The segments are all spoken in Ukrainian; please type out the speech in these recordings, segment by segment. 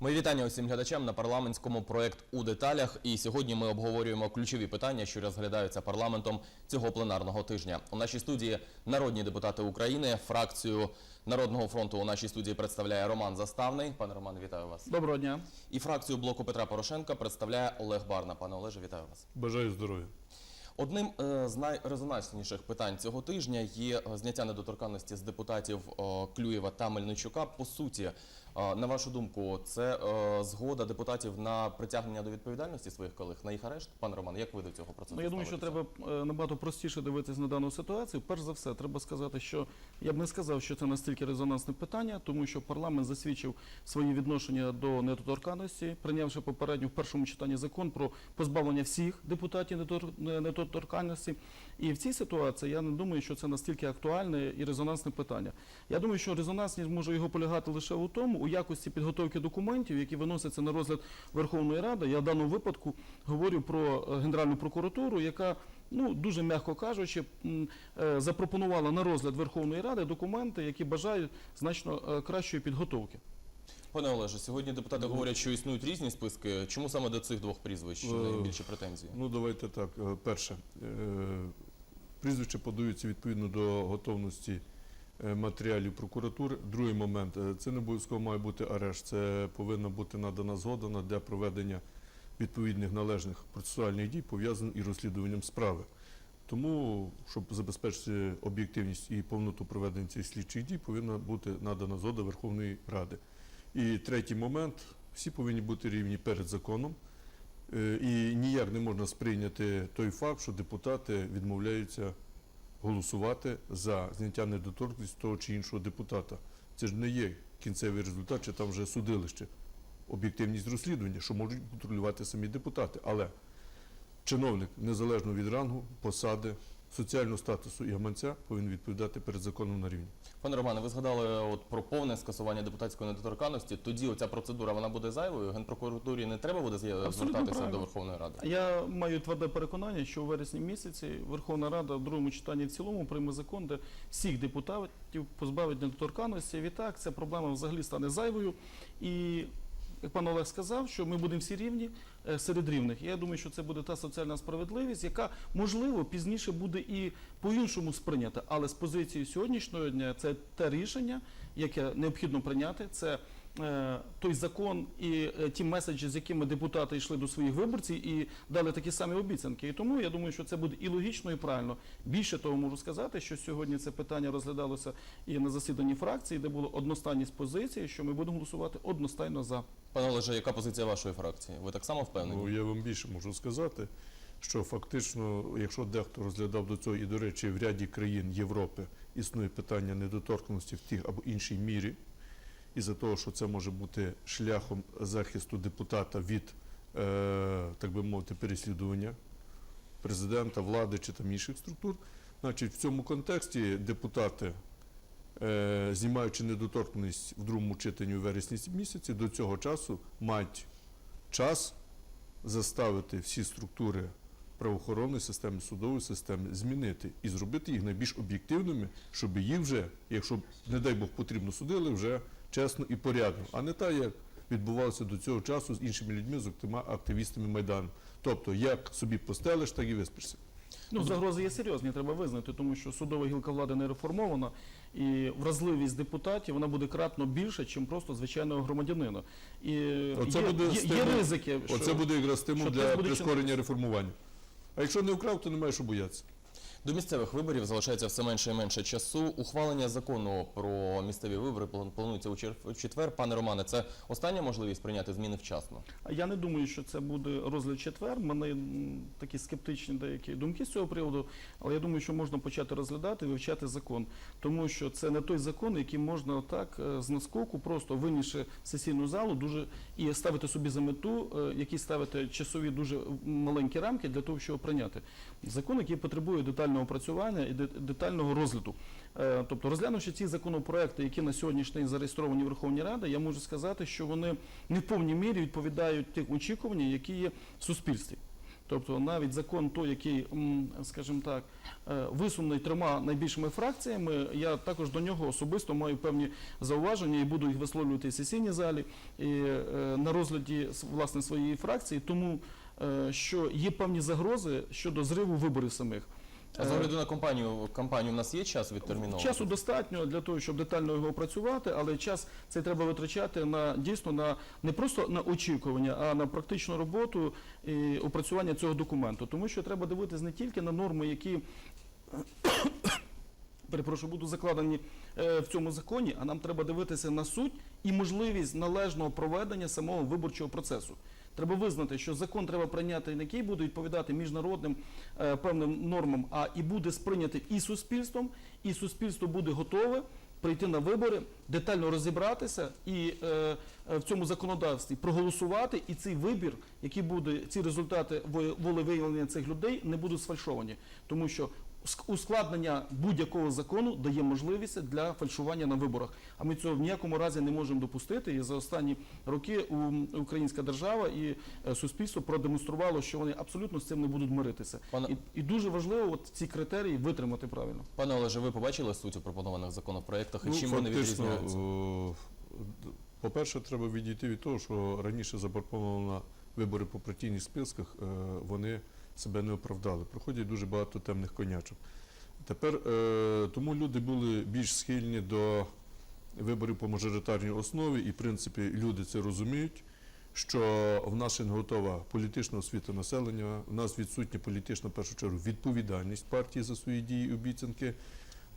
Мої вітання усім глядачам на парламентському проект у деталях. І сьогодні ми обговорюємо ключові питання, що розглядаються парламентом цього пленарного тижня. У нашій студії народні депутати України. Фракцію Народного фронту у нашій студії представляє Роман Заставний. Пане Роман, вітаю вас. Доброго дня. І фракцію блоку Петра Порошенка представляє Олег Барна. Пане Олеже, вітаю вас. Бажаю здоров'я. Одним е, з найрезонансніших питань цього тижня є е, зняття недоторканності з депутатів Клюєва та Мельничука. По суті, на вашу думку, це е, згода депутатів на притягнення до відповідальності своїх колег на їх арешт? Пане Роман, як ви до цього процесу? Ну, я думаю, що треба е, набагато простіше дивитися на дану ситуацію. Перш за все, треба сказати, що я б не сказав, що це настільки резонансне питання, тому що парламент засвідчив свої відношення до недоторканності, прийнявши попередньо в першому читанні закон про позбавлення всіх депутатів недотор- не- недоторканності. І в цій ситуації я не думаю, що це настільки актуальне і резонансне питання. Я думаю, що резонансність може його полягати лише у тому, у якості підготовки документів, які виносяться на розгляд Верховної Ради. Я в даному випадку говорю про е, Генеральну прокуратуру, яка ну дуже м'яко кажучи, е, запропонувала на розгляд Верховної Ради документи, які бажають значно е, кращої підготовки. Пане Олеже, сьогодні депутати говорять, що існують різні списки. Чому саме до цих двох прізвищ Е, найбільші претензії? Ну, давайте так. Перше, прізвища подаються відповідно до готовності матеріалів прокуратури. Другий момент е, це не обов'язково має бути арешт, це повинна бути надана згода для проведення відповідних належних процесуальних дій, пов'язаних із розслідуванням справи. Тому, щоб забезпечити об'єктивність і повноту проведення цих слідчих дій, повинна бути надана згода Верховної Ради. І третій момент: всі повинні бути рівні перед законом. Е, І ніяк не можна сприйняти той факт, що депутати відмовляються голосувати за зняття недоторкності того чи іншого депутата. Це ж не є кінцевий результат, чи там вже судилище. Об'єктивність розслідування, що можуть контролювати самі депутати. Але чиновник, незалежно від рангу, посади, соціального статусу і гаманця, повинен відповідати перед законом на рівні. Пане Романе, ви згадали от про повне скасування депутатської недоторканності. Тоді оця процедура вона буде зайвою. Генпрокуратурі не треба буде звертатися правильно. до Верховної Ради. Я маю тверде переконання, що у вересні місяці Верховна Рада в другому читанні в цілому прийме закон, де всіх депутатів позбавить недоторканності. Відтак ця проблема взагалі стане зайвою. І як пан Олег сказав, що ми будемо всі рівні е, серед рівних. Я думаю, що це буде та соціальна справедливість, яка можливо пізніше буде і по-іншому сприйнята. Але з позиції сьогоднішнього дня це те рішення, яке необхідно прийняти. Це е, той закон і е, ті меседжі, з якими депутати йшли до своїх виборців і дали такі самі обіцянки. І тому я думаю, що це буде і логічно, і правильно. Більше того, можу сказати, що сьогодні це питання розглядалося і на засіданні фракції, де було одностайність позиції, що ми будемо голосувати одностайно за. Пане Олеже, яка позиція вашої фракції? Ви так само впевнені? Ну, я вам більше можу сказати, що фактично, якщо дехто розглядав до цього, і, до речі, в ряді країн Європи існує питання недоторкності в тих або іншій мірі, і за того, що це може бути шляхом захисту депутата від, е, так би мовити, переслідування президента, влади чи там інших структур, значить, в цьому контексті депутати. е, Знімаючи недоторкність в другому читанні у вересні місяці, до цього часу мають час заставити всі структури правоохоронної системи, судової системи змінити і зробити їх найбільш об'єктивними, щоб їх вже, якщо, не дай Бог, потрібно судили, вже чесно і порядно, а не так, як відбувалося до цього часу з іншими людьми, зокрема активістами Майдану. Тобто, як собі постелиш, так і виспишся. Ну, загрози є серйозні, треба визнати, тому що судова гілка влади не реформована, і вразливість депутатів вона буде кратно більше, ніж просто звичайного громадянина. І Оце є, буде є, є стимул. ризики, що Оце буде якраз стимул для прискорення реформування. А якщо не вкрав, то немає що боятися. До місцевих виборів залишається все менше і менше часу. Ухвалення закону про місцеві вибори план- планується у четвер. Пане Романе, це остання можливість прийняти зміни вчасно. Я не думаю, що це буде розгляд четвер. Мене такі скептичні деякі думки з цього приводу, але я думаю, що можна почати розглядати, вивчати закон, тому що це не той закон, який можна так е, з наскоку, просто винісши сесійну залу, дуже і ставити собі за мету, е, які ставити часові дуже маленькі рамки для того, щоб прийняти. Закон, який потребує детального опрацювання і де- детального розгляду. Е, Тобто, розглянувши ці законопроекти, які на сьогоднішній день зареєстровані в Верховній Раді, я можу сказати, що вони не в повній мірі відповідають тим очікуванням, які є в суспільстві. Тобто навіть закон той, який, скажімо так, е, висунений трьома найбільшими фракціями, я також до нього особисто маю певні зауваження і буду їх висловлювати в сесійній залі і е, на розгляді власне своєї фракції, тому що є певні загрози щодо зриву виборів самих. А з огляду на компанію, компанію в нас є час відтерміновувати? Часу достатньо для того, щоб детально його опрацювати, але час цей треба витрачати на дійсно на не просто на очікування, а на практичну роботу і опрацювання цього документу. Тому що треба дивитись не тільки на норми, які перепрошую, будуть закладені е, в цьому законі, а нам треба дивитися на суть і можливість належного проведення самого виборчого процесу. Треба визнати, що закон треба прийняти, не який буде відповідати міжнародним е, певним нормам, а і буде сприйнятий і суспільством, і суспільство буде готове прийти на вибори, детально розібратися і е, е, в цьому законодавстві проголосувати, і цей вибір, який буде, ці результати во- волевиявлення цих людей не будуть сфальшовані, тому що ускладнення будь-якого закону дає можливість для фальшування на виборах. А ми цього в ніякому разі не можемо допустити. І за останні роки у- українська держава і е, суспільство продемонструвало, що вони абсолютно з цим не будуть миритися. Пане- І, і дуже важливо от ці критерії витримати правильно. Пане Олеже, ви побачили суть у пропонованих законопроєктах і чим вони Ну, відрізняються? по-перше, треба відійти від того, що раніше запропоновано вибори по партійних списках, е, вони себе не оправдали. Проходять дуже багато темних конячок. Тепер е, тому люди були більш схильні до виборів по мажоритарній основі, і в принципі люди це розуміють. Що в нас ще не готова політична освіта населення, в нас відсутня політична в першу чергу відповідальність партії за свої дії і обіцянки.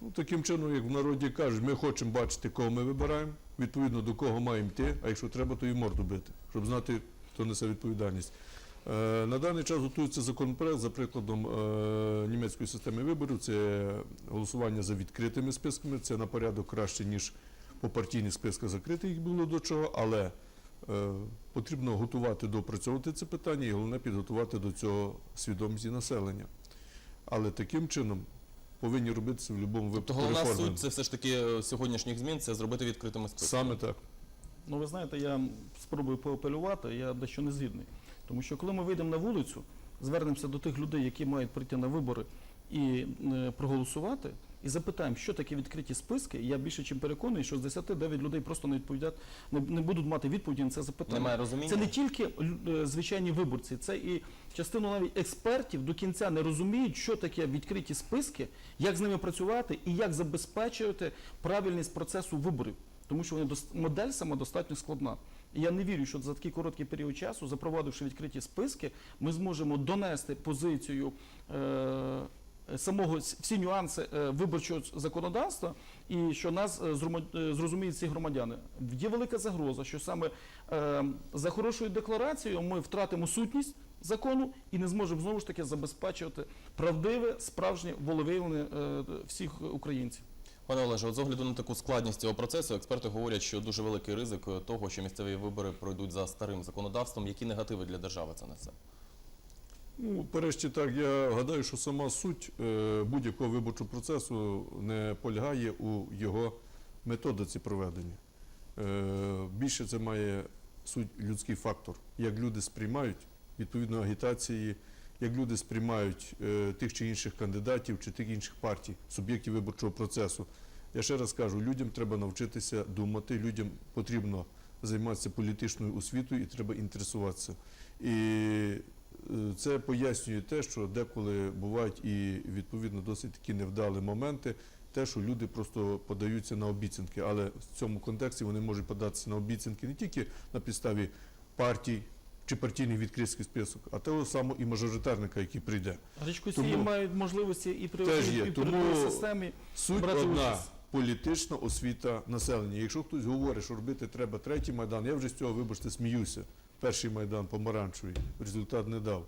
Ну, таким чином, як в народі кажуть, ми хочемо бачити, кого ми вибираємо, відповідно до кого маємо йти, а якщо треба, то і морду бити, щоб знати, хто несе відповідальність. Е, на даний час готується законопроект за прикладом е, німецької системи виборів. Це голосування за відкритими списками. Це на порядок краще, ніж по партійних списках закрити їх було до чого, але е, потрібно готувати, доопрацьовувати це питання і головне підготувати до цього свідомість і населення. Але таким чином повинні робитися в будь-якому Тобто випадку головна реформи. суть це все ж таки сьогоднішніх змін це зробити відкритими списками. Саме так. Ну, ви знаєте, я спробую поапелювати, я дещо не згідний. Тому що коли ми вийдемо на вулицю, звернемося до тих людей, які мають прийти на вибори і е, проголосувати, і запитаємо, що таке відкриті списки, я більше чим переконаний, що з 10 9 людей просто не відповідять, не, не будуть мати відповіді на це запитання. Немає розуміння. Це не тільки е, звичайні виборці, це і частину навіть експертів до кінця не розуміють, що таке відкриті списки, як з ними працювати і як забезпечувати правильність процесу виборів. Тому що вони модель сама достатньо складна. Я не вірю, що за такий короткий період часу, запровадивши відкриті списки, ми зможемо донести позицію е, самого всі нюанси е, виборчого законодавства, і що нас е, зрозуміють ці громадяни. Є велика загроза, що саме за хорошою декларацією ми втратимо сутність закону і не зможемо знову ж таки забезпечувати правдиве, справжнє волевиявлення всіх українців. Пане Олеже, з огляду на таку складність цього процесу, експерти говорять, що дуже великий ризик е, того, що місцеві вибори пройдуть за старим законодавством. Які негативи для держави це несе? Ну, перешті так, я гадаю, що сама суть е, будь-якого виборчого процесу не полягає у його методиці проведення. Е, більше це має суть людський фактор, як люди сприймають відповідно агітації, як люди сприймають е, тих чи інших кандидатів чи тих інших партій, суб'єктів виборчого процесу. Я ще раз кажу, людям треба навчитися думати, людям потрібно займатися політичною освітою і треба інтересуватися. І е, це пояснює те, що деколи бувають і відповідно досить такі невдалі моменти, те, що люди просто подаються на обіцянки, але в цьому контексті вони можуть податися на обіцянки не тільки на підставі партій чи партійних відкритих список, а того самого і мажоритарника, який прийде. Річкосії Тому- мають можливості і при, Теж є. і при Тому системі. Суть брати одна участь. політична освіта населення. Якщо хтось говорить, що робити треба третій майдан, я вже з цього, вибачте, сміюся. Перший майдан помаранчевий результат не дав.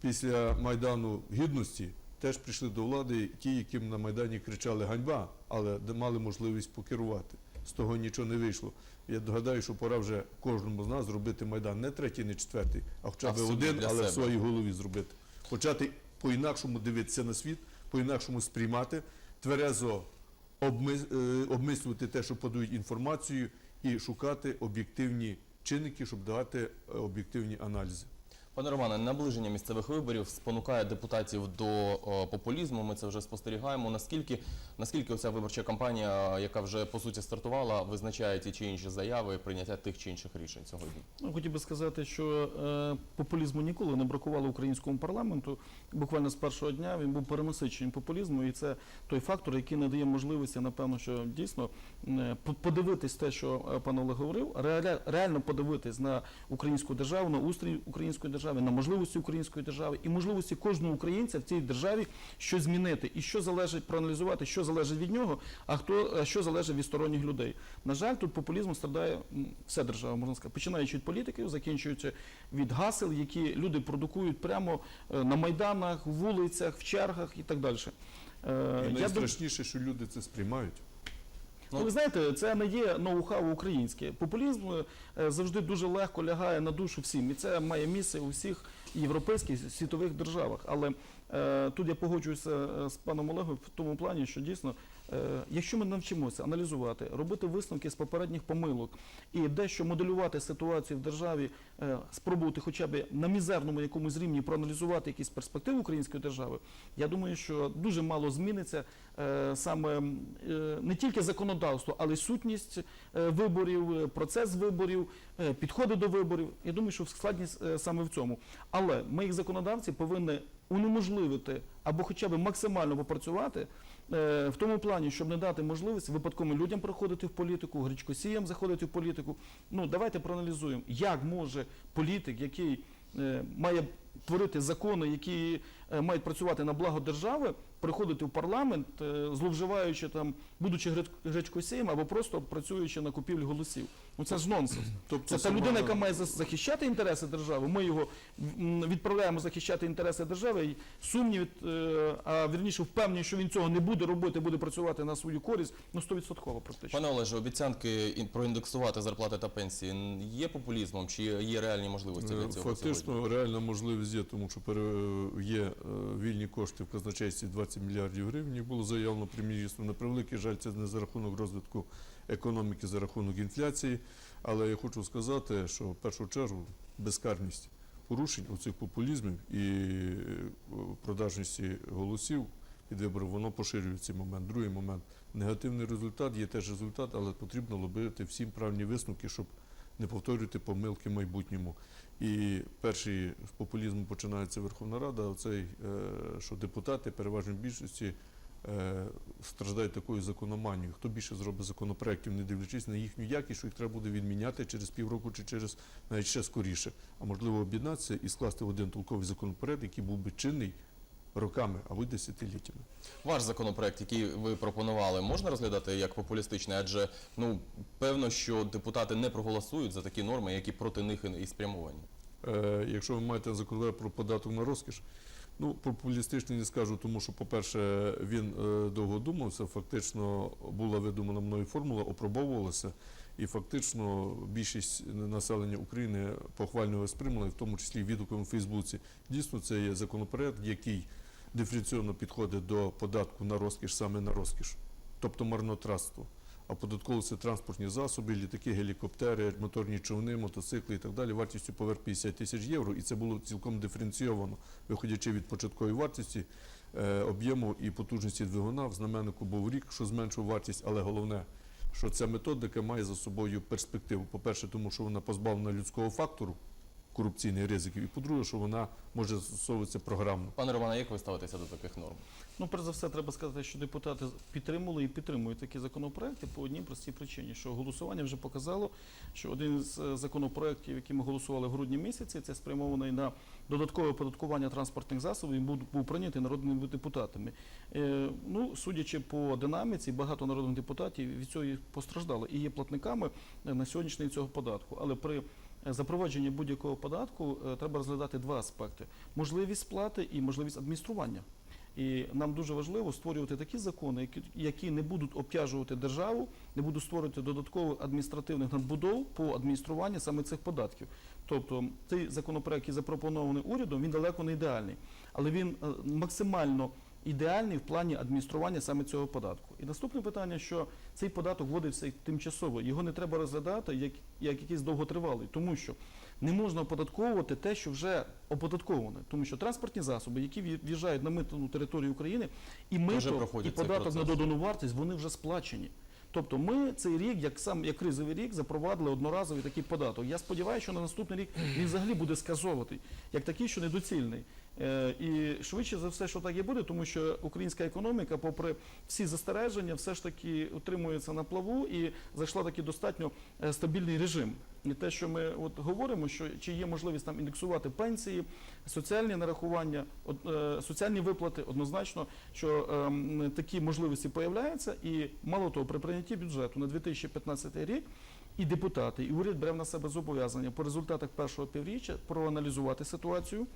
Після майдану гідності теж прийшли до влади ті, яким на майдані кричали ганьба, але мали можливість покерувати. З того нічого не вийшло. Я догадаю, що пора вже кожному з нас зробити майдан не третій, не четвертий, а хоча б один, але себе. в своїй голові зробити. Почати по-інакшому дивитися на світ, по-інакшому сприймати, тверезо е, обмислювати те, що подають інформацію, і шукати об'єктивні чинники, щоб давати е, об'єктивні аналізи. Пане Романе, наближення місцевих виборів спонукає депутатів до популізму. Ми це вже спостерігаємо. Наскільки наскільки ця виборча кампанія, яка вже по суті стартувала, визначає ті чи інші заяви, прийняття тих чи інших рішень сьогодні? Ну, хотів би сказати, що е, популізму ніколи не бракувало українському парламенту. Буквально з першого дня він був перенасичений популізмом, і це той фактор, який не дає можливості, напевно, що дійсно е, по- подивитись те, що е, пан Олег говорив, реаля- реально подивитись на українську державу, на устрій української держави, на можливості української держави і можливості кожного українця в цій державі щось змінити, і що залежить проаналізувати, що залежить від нього, а хто е, що залежить від сторонніх людей. На жаль, тут популізмом страдає вся держава, можна сказати, починаючи від політиків, закінчуючи від гасел, які люди продукують прямо е, на майданах, вулицях, в чергах і так далі. Е, І найстрашніше, що люди це сприймають. Ну, ви знаєте, це не є ноу-хау українське. Популізм е, завжди дуже легко лягає на душу всім, і це має місце у всіх європейських світових державах. Але е, тут я погоджуюся е, з паном Олегом в тому плані, що дійсно, якщо ми навчимося аналізувати, робити висновки з попередніх помилок і дещо моделювати ситуацію в державі, е, спробувати хоча б на мізерному якомусь рівні проаналізувати якісь перспективи української держави, я думаю, що дуже мало зміниться е, саме е, не тільки законодавство, але й сутність е, виборів, е, процес виборів, е, підходи до виборів. Я думаю, що складність е, саме в цьому. Але ми, як законодавці, повинні унеможливити або хоча б максимально попрацювати е, в тому плані, щоб не дати можливість випадковим людям проходити в політику, гречкосіям заходити в політику. Ну давайте проаналізуємо, як може політик, який е, має творити закони, які е, мають працювати на благо держави, приходити в парламент, е, зловживаючи там, будучи греч- гречкосієм або просто працюючи на купівлі голосів. Ну це ж нонсенс. Тобто Це та людина, яка має захищати інтереси держави. Ми його відправляємо захищати інтереси держави. І сумнів, е, а вірніше впевнені, що він цього не буде робити, буде працювати на свою користь. Ну 100% практично. Пане Олеже, обіцянки ін- проіндексувати зарплати та пенсії є популізмом чи є реальні можливості для цього Фактично сьогодні? реальна можливість є, тому що є е, вільні кошти в казначействі 20 мільярдів гривень. Їх було заявлено прем'єрством. На превеликий жаль, це не за рахунок розвитку економіки, за рахунок інфляції. Але я хочу сказати, що в першу чергу безкарність порушень у цих популізмів і е, продажності голосів під вибори, воно поширює цей момент. Другий момент негативний результат є теж результат, але потрібно робити всім правильні висновки, щоб не повторювати помилки в майбутньому. І перший з популізму починається Верховна Рада, оцей, е, що депутати переважно більшості е, страждають такою закономанією. Хто більше зробить законопроєктів, не дивлячись на їхню якість, що їх треба буде відміняти через півроку чи через навіть ще скоріше. А можливо об'єднатися і скласти в один толковий законопроект, який був би чинний роками або й десятиліттями. Ваш законопроект, який ви пропонували, можна розглядати як популістичний, адже ну певно, що депутати не проголосують за такі норми, які проти них і- спрямовані. Е, якщо ви маєте законопроект про податок на розкіш, ну популістичний не скажу, тому що, по-перше, він е, довго думався. Фактично була видумана мною формула, опробовувалася, і фактично більшість населення України похвально сприймали, в тому числі відгуком у Фейсбуці. Дійсно, це є законопроект, який диференційно підходить до податку на розкіш, саме на розкіш, тобто марнотратство. А податковуються транспортні засоби, літаки, гелікоптери, моторні човни, мотоцикли і так далі, вартістю поверх 50 тисяч євро. І це було цілком диференційовано, виходячи від початкової вартості, е, об'єму і потужності двигуна. В знаменнику був рік, що зменшив вартість, але головне, що ця методика має за собою перспективу. По-перше, тому що вона позбавлена людського фактору, корупційних ризиків, і по-друге, що вона може застосовуватися програмно. Пане Романе, як ви ставитеся до таких норм? Ну, перш за все, треба сказати, що депутати підтримали і підтримують такі законопроекти по одній простій причині, що голосування вже показало, що один з е, законопроєктів, які ми голосували в грудні місяці, це спрямований на додаткове оподаткування транспортних засобів, він був, був прийнятий народними депутатами. Е, ну, судячи по динаміці, багато народних депутатів від цього постраждали і є платниками е, на сьогоднішній цього податку. Але при е, запровадженні будь-якого податку е, треба розглядати два аспекти: можливість сплати і можливість адміністрування. І нам дуже важливо створювати такі закони, які, не будуть обтяжувати державу, не будуть створювати додаткових адміністративних надбудов по адмініструванню саме цих податків. Тобто цей законопроект, який запропонований урядом, він далеко не ідеальний, але він е, максимально ідеальний в плані адміністрування саме цього податку. І наступне питання, що цей податок вводився тимчасово, його не треба розглядати як, як якийсь довготривалий, тому що не можна оподатковувати те, що вже оподатковане, тому що транспортні засоби, які в'їжджають на митну територію України, і мито, і податок на додану вартість, вони вже сплачені. Тобто ми цей рік, як сам як кризовий рік, запровадили одноразовий такий податок. Я сподіваюся, що на наступний рік він взагалі буде сказовувати, як такий, що недоцільний. Е, і швидше за все, що так і буде, тому що українська економіка, попри всі застереження, все ж таки утримується на плаву і зайшла таки достатньо е, стабільний режим. І те, що ми от говоримо, що чи є можливість там індексувати пенсії, соціальні нарахування, е, соціальні виплати, однозначно, що ем, такі можливості появляються. І мало того, при прийнятті бюджету на 2015 рік і депутати, і уряд бере на себе зобов'язання по результатах першого півріччя проаналізувати ситуацію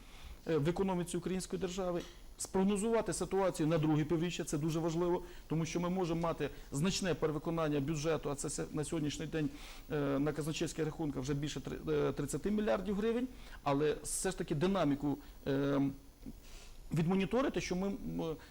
в економіці української держави. Спрогнозувати ситуацію на друге півріччя це дуже важливо, тому що ми можемо мати значне перевиконання бюджету, а це на сьогоднішній день е, на казначейських рахунках вже більше три- е, 30 мільярдів гривень, але все ж таки динаміку. Відмоніторити, що ми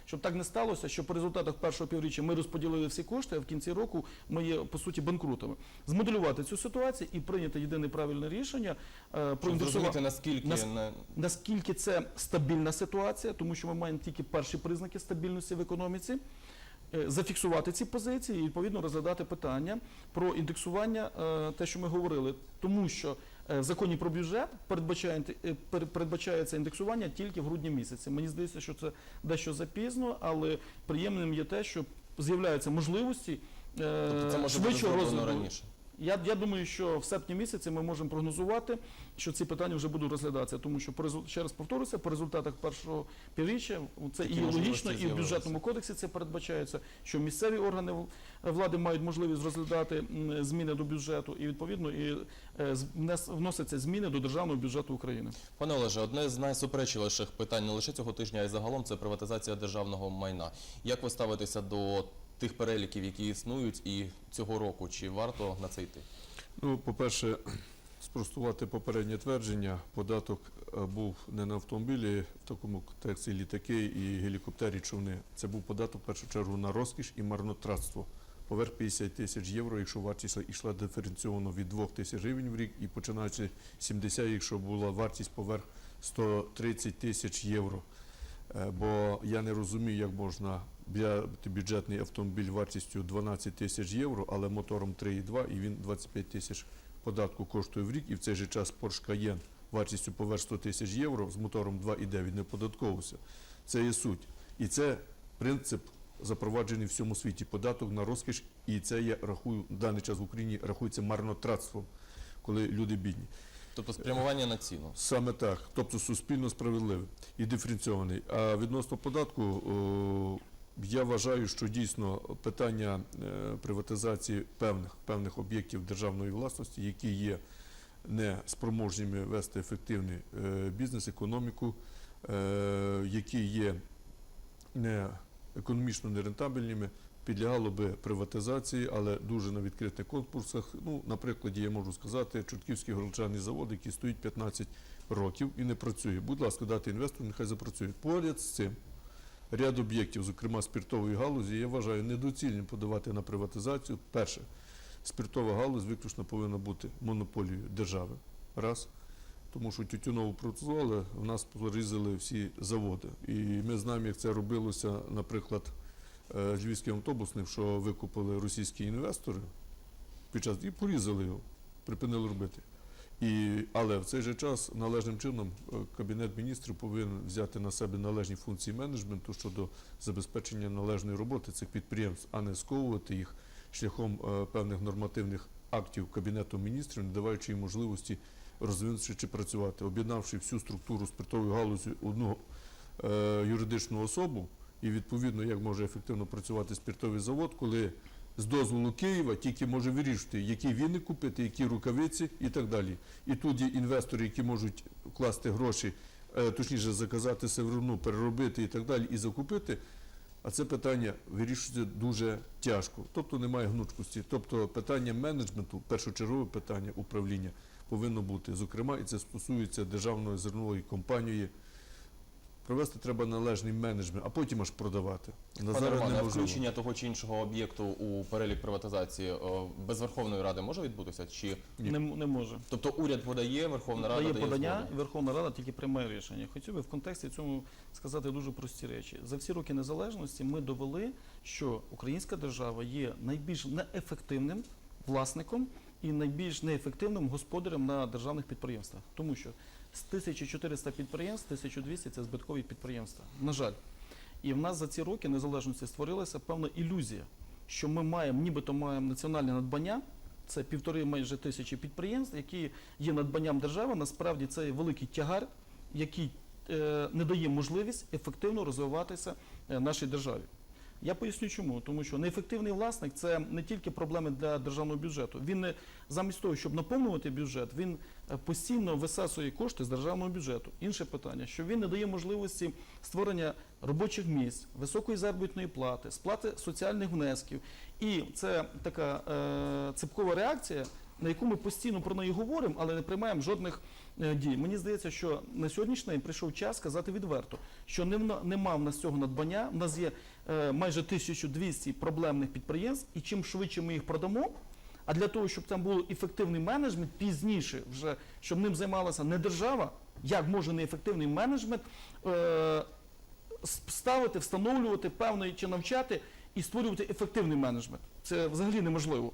щоб так не сталося, що по результатах першого півріччя ми розподілили всі кошти, а в кінці року ми є по суті банкрутами. Змоделювати цю ситуацію і прийняти єдине правильне рішення е, про Щоб зрозуміти, наскільки Нас- на- наскільки це стабільна ситуація, тому що ми маємо тільки перші признаки стабільності в економіці. е, Зафіксувати ці позиції і відповідно розглядати питання про індексування, е, те, що ми говорили, тому що в законі про бюджет передбачає е, пер- передбачається індексування тільки в грудні місяці. Мені здається, що це дещо запізно, але приємним є те, що з'являються можливості е, тобто це може бути швидшого зроблено раніше. Я, я думаю, що в серпні місяці ми можемо прогнозувати, що ці питання вже будуть розглядатися, тому що по ще раз повторюся, по результатах першого півріччя це Такі і логічно, і в бюджетному кодексі це передбачається, що місцеві органи влади мають можливість розглядати зміни до бюджету, і відповідно і е, вносяться зміни до державного бюджету України. Пане Олеже, одне з найсуперечливіших питань не лише цього тижня, а й загалом це приватизація державного майна. Як ви ставитеся до тих переліків, які існують, і цього року? Чи варто на це йти? Ну, по-перше, спростувати попереднє твердження. Податок е, був не на автомобілі, в такому контексті літаки і гелікоптері човни. Це був податок в першу чергу на розкіш і марнотратство. Поверх 50 тисяч євро, якщо вартість йшла диференційовано від 2 тисяч гривень в рік, і починаючи 70, якщо була вартість поверх 130 тисяч євро. Е, Бо я не розумію, як можна бюджетний автомобіль вартістю 12 тисяч євро, але мотором 3,2 і він 25 тисяч податку коштує в рік. І в цей же час Porsche Cayenne вартістю поверх 100 тисяч євро з мотором 2,9 не податковувався. Це є суть. І це принцип запроваджений в всьому світі. Податок на розкіш, і це я рахую в даний час в Україні рахується марнотратством, коли люди бідні. Тобто спрямування на ціну. Саме так, тобто суспільно справедливий і диференційований. А відносно податку, я вважаю, що дійсно питання е, приватизації певних певних об'єктів державної власності, які є не спроможніми вести ефективний е, бізнес, економіку, е, які є не економічно нерентабельними, підлягало би приватизації, але дуже на відкритих конкурсах. Ну, на прикладі я можу сказати, Чортківський горілчаний завод, який стоїть 15 років і не працює. Будь ласка, дати інвестору, нехай запрацює. Поряд з цим ряд об'єктів, зокрема спиртової галузі, я вважаю недоцільним подавати на приватизацію. Перше, спиртова галузь виключно повинна бути монополією держави. Раз. Тому що тютюнову працювали, в нас порізали всі заводи. І ми знаємо, як це робилося, наприклад, е, Львівським автобусним, що викупили російські інвестори під час і порізали його, припинили робити. І, але в цей же час належним чином е, Кабінет міністрів повинен взяти на себе належні функції менеджменту щодо забезпечення належної роботи цих підприємств, а не сковувати їх шляхом е, певних нормативних актів Кабінету міністрів, не даваючи їм можливості розвинутися чи працювати, об'єднавши всю структуру спиртової галузі одну е, юридичну особу, і відповідно як може ефективно працювати спиртовий завод, коли з дозволу Києва тільки може вирішити, які віни купити, які рукавиці і так далі. І тут інвестори, які можуть вкласти гроші, е, точніше заказати сировину, переробити і так далі, і закупити. А це питання вирішується дуже тяжко, тобто немає гнучкості. Тобто питання менеджменту, першочергове питання управління повинно бути. Зокрема, і це стосується державної зернової компанії. Провести треба належний менеджмент, а потім аж продавати. На Пане зараз Романе, а неможливо. включення того чи іншого об'єкту у перелік приватизації о, без Верховної Ради може відбутися? Чи Не, м- не може. тобто уряд подає, Верховна Рада дає дає подання, згоду? і Верховна Рада тільки приймає рішення. Хотів би в контексті цьому сказати дуже прості речі. За всі роки незалежності ми довели, що українська держава є найбільш неефективним власником і найбільш неефективним господарем на державних підприємствах. Тому що з 1400 підприємств 1200 це збиткові підприємства. На жаль. І в нас за ці роки незалежності створилася певна ілюзія, що ми маємо, нібито маємо національне надбання. Це півтори майже тисячі підприємств, які є надбанням держави. Насправді це великий тягар, який е, не дає можливість ефективно розвиватися е, нашій державі. Я поясню чому, тому що неефективний власник це не тільки проблеми для державного бюджету. Він не замість того, щоб наповнювати бюджет, він е, постійно висасує кошти з державного бюджету. Інше питання, що він не дає можливості створення робочих місць, високої заробітної плати, сплати соціальних внесків. І це така е, цепкова реакція, на яку ми постійно про неї говоримо, але не приймаємо жодних е, дій. Мені здається, що на сьогоднішній день прийшов час сказати відверто, що нема в нас цього надбання. В нас є е, майже 1200 проблемних підприємств, і чим швидше ми їх продамо. А для того, щоб там був ефективний менеджмент, пізніше вже щоб ним займалася не держава, як може неефективний менеджмент е, ставити, встановлювати певний чи навчати і створювати ефективний менеджмент. Це взагалі неможливо.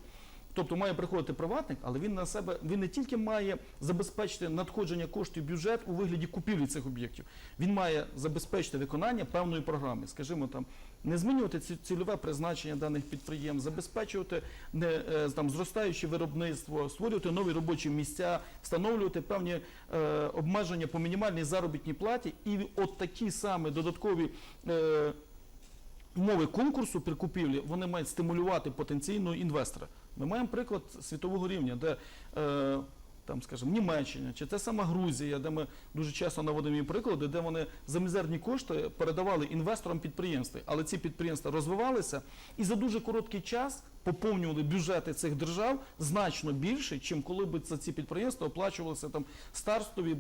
Тобто має приходити приватник, але він на себе він не тільки має забезпечити надходження коштів в бюджет у вигляді купівлі цих об'єктів, він має забезпечити виконання певної програми, скажімо там, не змінювати цільове призначення даних підприємств, забезпечувати не, е, там, зростаюче виробництво, створювати нові робочі місця, встановлювати певні е, обмеження по мінімальній заробітній платі, і от такі саме додаткові. Е, Умови конкурсу при купівлі вони мають стимулювати потенційного інвестора. Ми маємо приклад світового рівня, де е, там, скажімо, Німеччина чи та сама Грузія, де ми дуже часто наводимо її приклади, де вони за мізерні кошти передавали інвесторам підприємства, але ці підприємства розвивалися і за дуже короткий час поповнювали бюджети цих держав значно більше, чим коли б за ці підприємства оплачувалися там старстові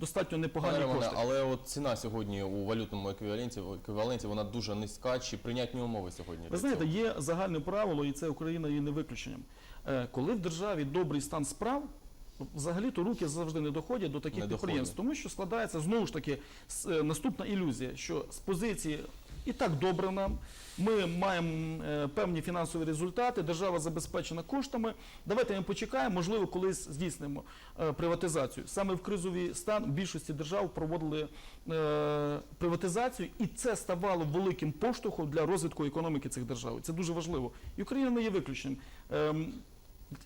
достатньо Пане непогані Романе, кошти. але от ціна сьогодні у валютному еквіваленті, еквіваленті вона дуже низька. Чи прийнятні умови сьогодні? Ви знаєте, є загальне правило, і це Україна є не виключенням. Е, Коли в державі добрий стан справ, взагалі-то руки завжди не доходять до таких Не підприємств, доходять. тому що складається знову ж таки с- е, наступна ілюзія, що з позиції і так добре нам. Ми маємо е, певні фінансові результати, держава забезпечена коштами. Давайте ми почекаємо, можливо, колись здійснимо е, приватизацію. Саме в кризовий стан більшості держав проводили е, приватизацію, і це ставало великим поштовхом для розвитку економіки цих держав. Це дуже важливо. І Україна не є виключенням. Ем,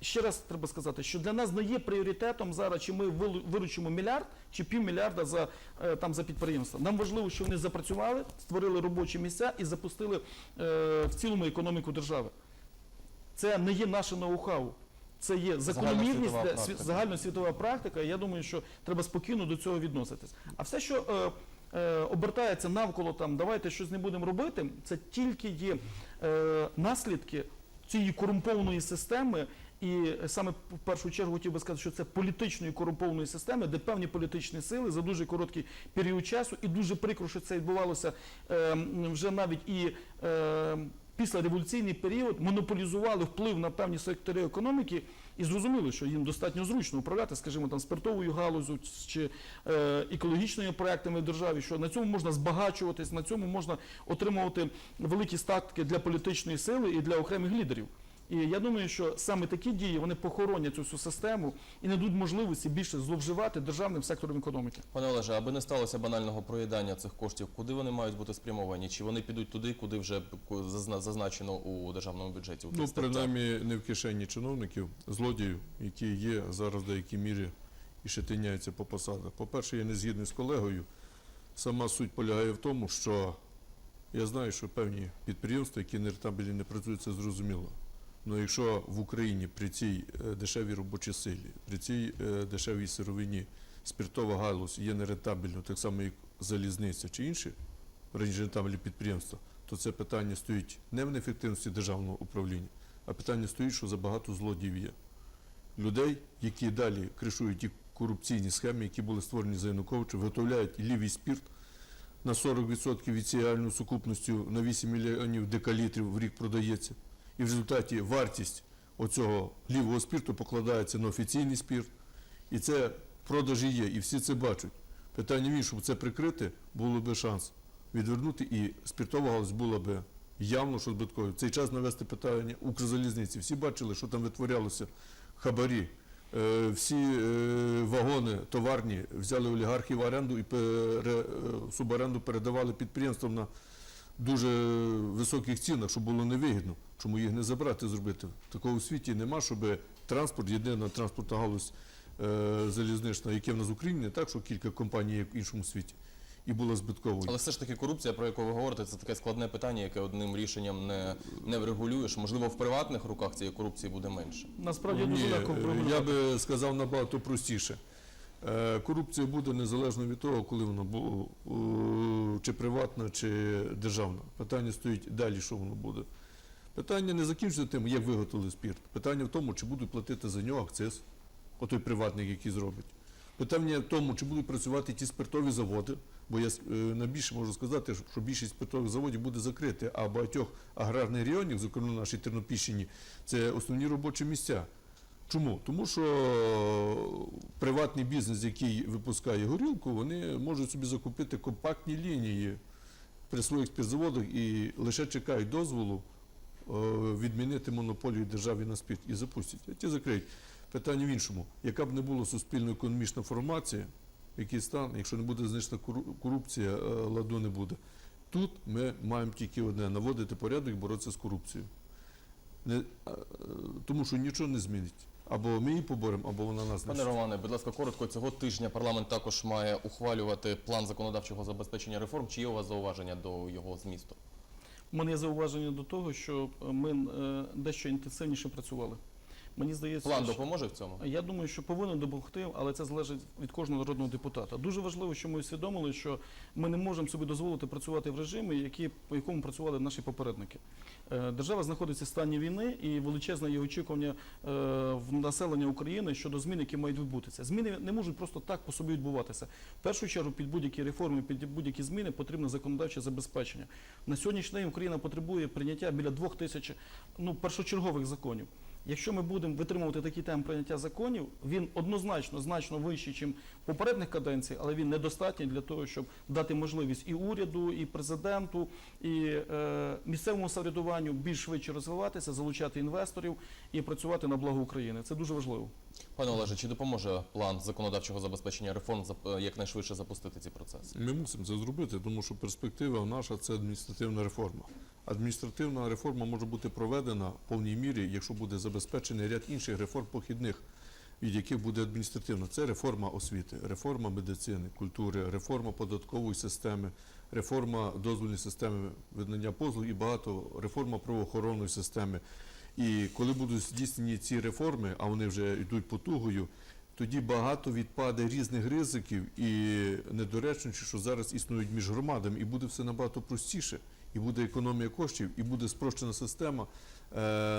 Ще раз треба сказати, що для нас не є пріоритетом зараз, чи ми виручимо мільярд чи півмільярда за, е, там, за підприємство. Нам важливо, що вони запрацювали, створили робочі місця і запустили е, в цілому економіку держави. Це не є наше ноу-хау. Це є закономірність, Загальносвітова загальносвітова практика. і Я думаю, що треба спокійно до цього відноситись. А все, що е, е, обертається навколо там, давайте щось не будемо робити, це тільки є е, наслідки цієї корумпованої системи. І саме в першу чергу хотів би сказати, що це політичної корумпованої системи, де певні політичні сили за дуже короткий період часу, і дуже прикро, що це відбувалося е, вже навіть і е, після революційний період, монополізували вплив на певні сектори економіки, і зрозуміло, що їм достатньо зручно управляти, скажімо, там спиртовою галузю чи е, екологічними проектами в державі, що на цьому можна збагачуватись, на цьому можна отримувати великі статки для політичної сили і для окремих лідерів. І я думаю, що саме такі дії вони похоронять цю всю систему і не дадуть можливості більше зловживати державним сектором економіки. Пане Олеже, аби не сталося банального проїдання цих коштів, куди вони мають бути спрямовані? Чи вони підуть туди, куди вже зазначено у державному бюджеті? у Ну, принаймні, не в кишені чиновників, злодіїв, які є зараз в деякій мірі і ще тиняються по посадах. По-перше, я не згідний з колегою. Сама суть полягає в тому, що я знаю, що певні підприємства, які нерентабельні не працюють, це зрозуміло. Ну якщо в Україні при цій е, дешевій робочій силі, при цій е, дешевій сировині спиртова галузь є нерентабельною, так само як залізниця чи інші рентабельні підприємства, то це питання стоїть не в неефективності державного управління, а питання стоїть, що забагато злодіїв є. Людей, які далі кришують ті корупційні схеми, які були створені за Януковича, виготовляють лівий спірт на 40% від цієї сукупністю на 8 мільйонів декалітрів в рік продається. І в результаті вартість оцього лівого спирту покладається на офіційний спирт. І це продажі є, і всі це бачать. Питання в іншому, це прикрити, було би шанс відвернути, і спиртова галузь була би явно, що збитковою. В цей час навести питання Укрзалізниці. Всі бачили, що там витворялося хабарі. Е, Всі е, вагони товарні взяли олігархів в оренду і е, в суборенду передавали підприємствам на дуже високих цінах, щоб було невигідно. Чому їх не забрати, зробити? Такого у світі нема, щоб транспорт, єдина транспортна галузь е, залізнична, яке в нас в Україні, не так, що кілька компаній є в іншому світі, і була збитковою. Але все ж таки корупція, про яку ви говорите, це таке складне питання, яке одним рішенням не, не врегулюєш. Можливо, в приватних руках цієї корупції буде менше. Насправді Ні, дуже легко врегулювати. я би сказав набагато простіше. Е, Корупція буде незалежно від того, коли вона була е, чи приватна, чи державна. Питання стоїть далі, що воно буде. Питання не закінчується тим, як виготовили спірт. Питання в тому, чи будуть платити за нього акциз, отой приватник, який зробить. Питання в тому, чи будуть працювати ті спиртові заводи, бо я е, найбільше можу сказати, що більшість спиртових заводів буде закрити, а багатьох аграрних районів, зокрема в нашій Тернопільщині, це основні робочі місця. Чому? Тому що приватний бізнес, який випускає горілку, вони можуть собі закупити компактні лінії при своїх спіртзаводах і лише чекають дозволу відмінити монополію держави на спирт і запустять. А ті закриють. Питання в іншому. Яка б не була суспільно-економічна формація, який стан, якщо не буде знищена корупція, е, ладу не буде. Тут ми маємо тільки одне наводити порядок і боротися з корупцією. Не, е, тому що нічого не змінить. Або ми її поборемо, або вона нас Пане. Романе, будь ласка, коротко, цього тижня парламент також має ухвалювати план законодавчого забезпечення реформ. Чи є у вас зауваження до його змісту? У мене є зауваження до того, що ми е, дещо інтенсивніше працювали. Мені здається, План що- допоможе в цьому? Я думаю, що повинен допомогти, але це залежить від кожного народного депутата. Дуже важливо, що ми усвідомили, що ми не можемо собі дозволити працювати в режимі, які, по якому працювали наші попередники. Е, Держава знаходиться в стані війни і величезне є очікування е, в населення України щодо змін, які мають відбутися. Зміни не можуть просто так по собі відбуватися. В першу чергу під будь-які реформи, під будь-які зміни потрібно законодавче забезпечення. На сьогоднішній день Україна потребує прийняття біля двох тисяч ну, першочергових законів. Якщо ми будемо витримувати такий темп прийняття законів, він однозначно значно вищий, ніж попередніх каденцій, але він недостатній для того, щоб дати можливість і уряду, і президенту, і е, місцевому самоврядуванню більш швидше розвиватися, залучати інвесторів і працювати на благо України. Це дуже важливо. Пане Олеже, чи допоможе план законодавчого забезпечення реформ е, якнайшвидше запустити ці процеси? Ми мусимо це зробити, тому що перспектива наша це адміністративна реформа. Адміністративна реформа може бути проведена в повній мірі, якщо буде забезпечений ряд інших реформ похідних, від яких буде адміністративна. Це реформа освіти, реформа медицини, культури, реформа податкової системи, реформа дозвольної системи видання послуг і багато реформа правоохоронної системи. І коли будуть здійснені ці реформи, а вони вже йдуть потугою, тоді багато відпаде різних ризиків і недоречності, що зараз існують між громадами, і буде все набагато простіше, і буде економія коштів, і буде спрощена система е,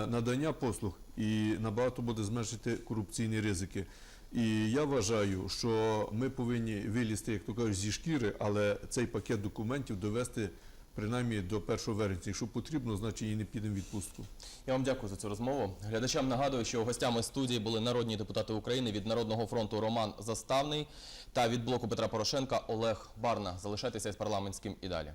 надання послуг, і набагато буде зменшити корупційні ризики. І я вважаю, що ми повинні вилізти, як то кажуть, зі шкіри, але цей пакет документів довести принаймні до 1 вересня. Якщо потрібно, значить і не підемо в відпустку. Я вам дякую за цю розмову. Глядачам нагадую, що гостями студії були народні депутати України від Народного фронту Роман Заставний та від блоку Петра Порошенка Олег Барна. Залишайтеся з парламентським і далі.